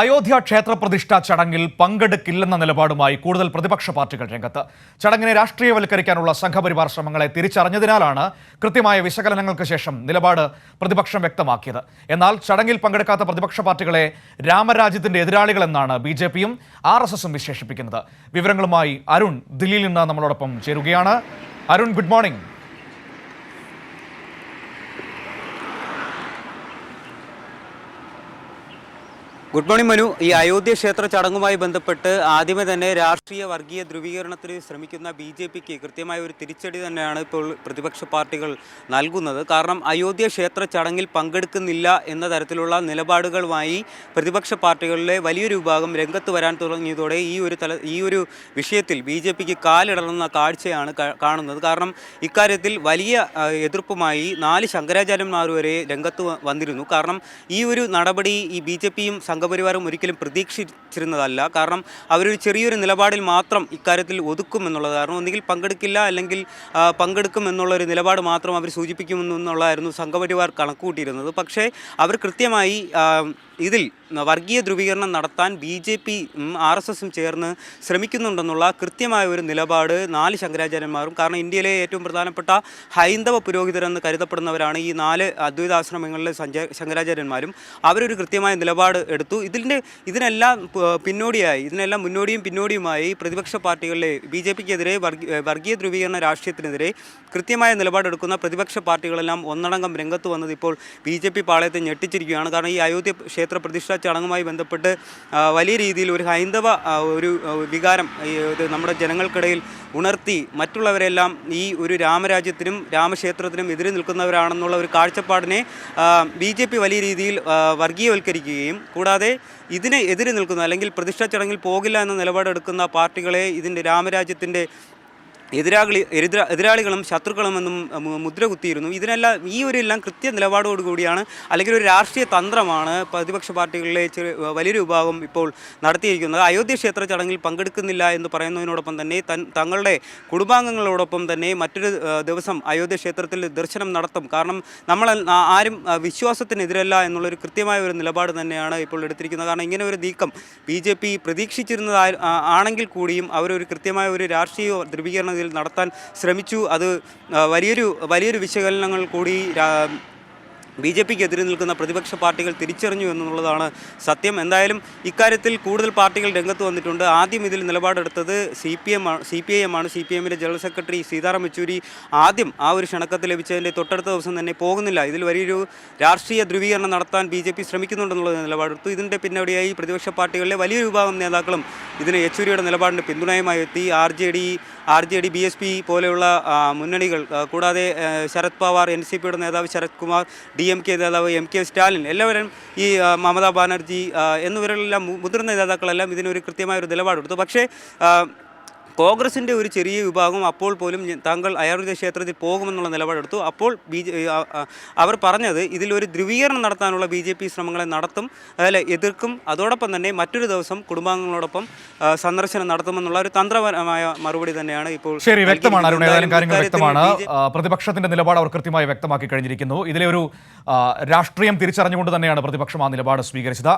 അയോധ്യ ക്ഷേത്ര പ്രതിഷ്ഠ ചടങ്ങിൽ പങ്കെടുക്കില്ലെന്ന നിലപാടുമായി കൂടുതൽ പ്രതിപക്ഷ പാർട്ടികൾ രംഗത്ത്. ചടങ്ങിനെ രാഷ്ട്രീയവൽക്കരിക്കാനുള്ള സംഘപരിവാർ ശ്രമങ്ങളെ തിരിച്ചറിഞ്ഞതിനാലാണ് കൃത്യമായ വിശകലനങ്ങൾക്ക് ശേഷം നിലപാട് പ്രതിപക്ഷം വ്യക്തമാക്കിയത്. എന്നാൽ ചടങ്ങിൽ പങ്കെടുക്കാത്ത പ്രതിപക്ഷ പാർട്ടികളെ രാമരാജ്യത്തിന്റെ എതിരാളികളെന്നാണ് ബി ജെ പിയും ആർ എസ് എസും വിശേഷിപ്പിക്കുന്നത്. വിവരങ്ങളുമായി അരുൺ ദില്ലിയിൽ നിന്ന് നമ്മളോടൊപ്പം ചേരുകയാണ്. Arun good morning. Good morning Manu. ഈ അയോധ്യ ക്ഷേത്ര ചടങ്ങുമായി ബന്ധപ്പെട്ട് ആദ്യമേ തന്നെ രാഷ്ട്രീയ വർഗീയ ധ്രുവീകരണത്തിന് ശ്രമിക്കുന്ന ബി ജെ പിക്ക് കൃത്യമായ ഒരു തിരിച്ചടി തന്നെയാണ് ഇപ്പോൾ പ്രതിപക്ഷ പാർട്ടികൾ നൽകുന്നത്. കാരണം അയോധ്യ ക്ഷേത്ര ചടങ്ങിൽ പങ്കെടുക്കുന്നില്ല എന്ന തരത്തിലുള്ള നിലപാടുകളുമായി പ്രതിപക്ഷ പാർട്ടികളിലെ വലിയൊരു വിഭാഗം രംഗത്ത് വരാൻ തുടങ്ങിയതോടെ ഈ ഒരു തല ഈ ഒരു വിഷയത്തിൽ ബി ജെ പിക്ക് കാലിടറുന്ന കാഴ്ചയാണ് കാണുന്നത്. കാരണം ഇക്കാര്യത്തിൽ വലിയ എതിർപ്പുമായി നാല് ശങ്കരാചാര്യന്മാർ വരെ രംഗത്ത് വന്നിരുന്നു. കാരണം ഈ ഒരു നടപടി ഈ ബി ജെ പിയും സംഘപരിവാരം ഒരിക്കലും പ്രതീക്ഷിച്ചിരുന്നതല്ല. കാരണം അവരൊരു ചെറിയൊരു നിലപാടിൽ മാത്രം ഇക്കാര്യത്തിൽ ഒതുക്കും എന്നുള്ളത് കാരണം ഒന്നുകിൽ പങ്കെടുക്കില്ല അല്ലെങ്കിൽ പങ്കെടുക്കും എന്നുള്ള ഒരു നിലപാട് മാത്രം അവർ സൂചിപ്പിക്കുമെന്നുള്ളതായിരുന്നു സംഘപരിവാർ കണക്കുകൂട്ടിയിരുന്നത്. പക്ഷേ അവർ കൃത്യമായി ഇതിൽ വർഗീയ ധ്രുവീകരണം നടത്താൻ B J P R S എസും ചേർന്ന് ശ്രമിക്കുന്നുണ്ടെന്നുള്ള കൃത്യമായ ഒരു നിലപാട് നാല് ശങ്കരാചാര്യന്മാരും കാരണം ഇന്ത്യയിലെ ഏറ്റവും പ്രധാനപ്പെട്ട ഹൈന്ദവ പുരോഹിതരെന്ന് കരുതപ്പെടുന്നവരാണ് ഈ നാല് അദ്വൈതാശ്രമങ്ങളിലെ സഞ്ച ശങ്കരാചാര്യന്മാരും. അവരൊരു കൃത്യമായ നിലപാട് എടുത്തു. ഇതിന്റെ ഇതിനെല്ലാം പിന്നോടിയായി ഇതിനെല്ലാം മുന്നോടിയും പിന്നോടിയുമായി പ്രതിപക്ഷ പാർട്ടികളിലെ ബി ജെ പിക്കെതിരെ വർഗീയ ധ്രുവീകരണ രാഷ്ട്രീയത്തിനെതിരെ കൃത്യമായ നിലപാടെടുക്കുന്ന പ്രതിപക്ഷ പാർട്ടികളെല്ലാം ഒന്നടങ്കം രംഗത്ത് വന്നത് ഇപ്പോൾ ബി ജെ പി പാളയത്തെ ഞെട്ടിച്ചിരിക്കുകയാണ്. കാരണം ഈ അയോധ്യ ക്ഷേത്ര പ്രതിഷ്ഠാ ചടങ്ങുമായി ബന്ധപ്പെട്ട് വലിയ രീതിയിൽ ഒരു ഹൈന്ദവ ഒരു വികാരം ഇത് നമ്മുടെ ജനങ്ങൾക്കിടയിൽ ഉണർത്തി മറ്റുള്ളവരെല്ലാം ഈ ഒരു രാമരാജ്യത്തിനും രാമക്ഷേത്രത്തിനും എതിരെ നിൽക്കുന്നവരാണെന്നുള്ള ഒരു കാഴ്ചപ്പാടിനെ ബി ജെ പി വലിയ രീതിയിൽ വർഗീയവൽക്കരിക്കുകയും കൂടാതെ ഇതിനെ എതിരെ നിൽക്കുന്ന അല്ലെങ്കിൽ പ്രതിഷ്ഠാ ചടങ്ങിൽ പോകില്ല എന്ന നിലപാടെടുക്കുന്ന പാർട്ടികളെ ഇതിന്റെ രാമരാജ്യത്തിന്റെ എതിരാളി എതിരാ എതിരാളികളും ശത്രുക്കളും എന്നും മുദ്ര കുത്തിയിരുന്നു. ഇതിനെല്ലാം ഈ ഒരു എല്ലാം കൃത്യ നിലപാടോടുകൂടിയാണ് അല്ലെങ്കിൽ ഒരു രാഷ്ട്രീയ തന്ത്രമാണ് പ്രതിപക്ഷ പാർട്ടികളിലെ വലിയൊരു വിഭാഗം ഇപ്പോൾ നടത്തിയിരിക്കുന്നത്. അയോധ്യ ക്ഷേത്ര ചടങ്ങിൽ പങ്കെടുക്കുന്നില്ല എന്ന് പറയുന്നതിനോടൊപ്പം തന്നെ തങ്ങളുടെ കുടുംബാംഗങ്ങളോടൊപ്പം തന്നെ മറ്റൊരു ദിവസം അയോധ്യ ക്ഷേത്രത്തിൽ ദർശനം നടത്തും. കാരണം നമ്മൾ ആരും വിശ്വാസത്തിനെതിരല്ല എന്നുള്ളൊരു കൃത്യമായ ഒരു നിലപാട് തന്നെയാണ് ഇപ്പോൾ എടുത്തിരിക്കുന്നത്. കാരണം ഇങ്ങനെ ഒരു നീക്കം ബി ജെ പി പ്രതീക്ഷിച്ചിരുന്നത് ആണെങ്കിൽ കൂടിയും അവരൊരു കൃത്യമായ ഒരു രാഷ്ട്രീയ ധ്രുവീകരണം ഇതിൽ നടത്താൻ ശ്രമിച്ചു. അത് വലിയൊരു വലിയൊരു വിശകലനങ്ങൾ കൂടി ബി ജെ പിക്ക് എതിരെ നിൽക്കുന്ന പ്രതിപക്ഷ പാർട്ടികൾ തിരിച്ചറിഞ്ഞു എന്നുള്ളതാണ് സത്യം. എന്തായാലും ഇക്കാര്യത്തിൽ കൂടുതൽ പാർട്ടികൾ രംഗത്ത് വന്നിട്ടുണ്ട്. ആദ്യം ഇതിൽ നിലപാടെടുത്തത് C P M C P I M ആണ്. സി പി എമ്മിന്റെ ജനറൽ സെക്രട്ടറി സീതാറാം യെച്ചൂരി ആദ്യം ആ ഒരു ക്ഷണക്കത്ത് ലഭിച്ചതിന്റെ തൊട്ടടുത്ത ദിവസം തന്നെ പോകുന്നില്ല. ഇതിൽ വലിയൊരു രാഷ്ട്രീയ ധ്രുവീകരണം നടത്താൻ ബി ജെ പി ശ്രമിക്കുന്നുണ്ടെന്നുള്ള നിലപാടെടുത്തു. ഇതിന്റെ പിന്നോടിയായി പ്രതിപക്ഷ പാർട്ടികളിലെ വലിയൊരു വിഭാഗം നേതാക്കളും ഇതിന് യെച്ചൂരിയുടെ നിലപാടിന് പിന്തുണയുമായി എത്തി. R J D R J D B S P പോലെയുള്ള മുന്നണികൾ കൂടാതെ ശരത് പവാർ എൻ സി പിയുടെ നേതാവ് Sarath Kumar D M K നേതാവ് എം കെ സ്റ്റാലിൻ എല്ലാവരും ഈ മമതാ ബാനർജി എന്നിവരെല്ലാം മുതിർന്ന നേതാക്കളെല്ലാം ഇതിനൊരു കൃത്യമായ ഒരു നിലപാടെടുത്തു. പക്ഷേ കോൺഗ്രസിന്റെ ഒരു ചെറിയ വിഭാഗം അപ്പോൾ പോലും താങ്കൾ അയോധ്യ ക്ഷേത്രത്തിൽ പോകുമെന്നുള്ള നിലപാടെടുത്തു. അപ്പോൾ ബി അവർ പറഞ്ഞത് ഇതിലൊരു ധ്രുവീകരണം നടത്താനുള്ള ബി ജെ പി ശ്രമങ്ങളെ നടത്തും അതിൽ എതിർക്കും. അതോടൊപ്പം തന്നെ മറ്റൊരു ദിവസം കുടുംബാംഗങ്ങളോടൊപ്പം സന്ദർശനം നടത്തുമെന്നുള്ള ഒരു തന്ത്രപരമായ മറുപടി തന്നെയാണ് ഇപ്പോൾ ശരി വ്യക്തമാണ് അരുൺ കാര്യങ്ങൾ വ്യക്തമാണ്. പ്രതിപക്ഷത്തിന്റെ നിലപാട് അവർ കൃത്യമായി വ്യക്തമാക്കി കഴിഞ്ഞിരിക്കുന്നു. ഇതിലെ ഒരു രാഷ്ട്രീയം തിരിച്ചറിഞ്ഞുകൊണ്ട് തന്നെയാണ് പ്രതിപക്ഷം ആ നിലപാട് സ്വീകരിച്ചത്.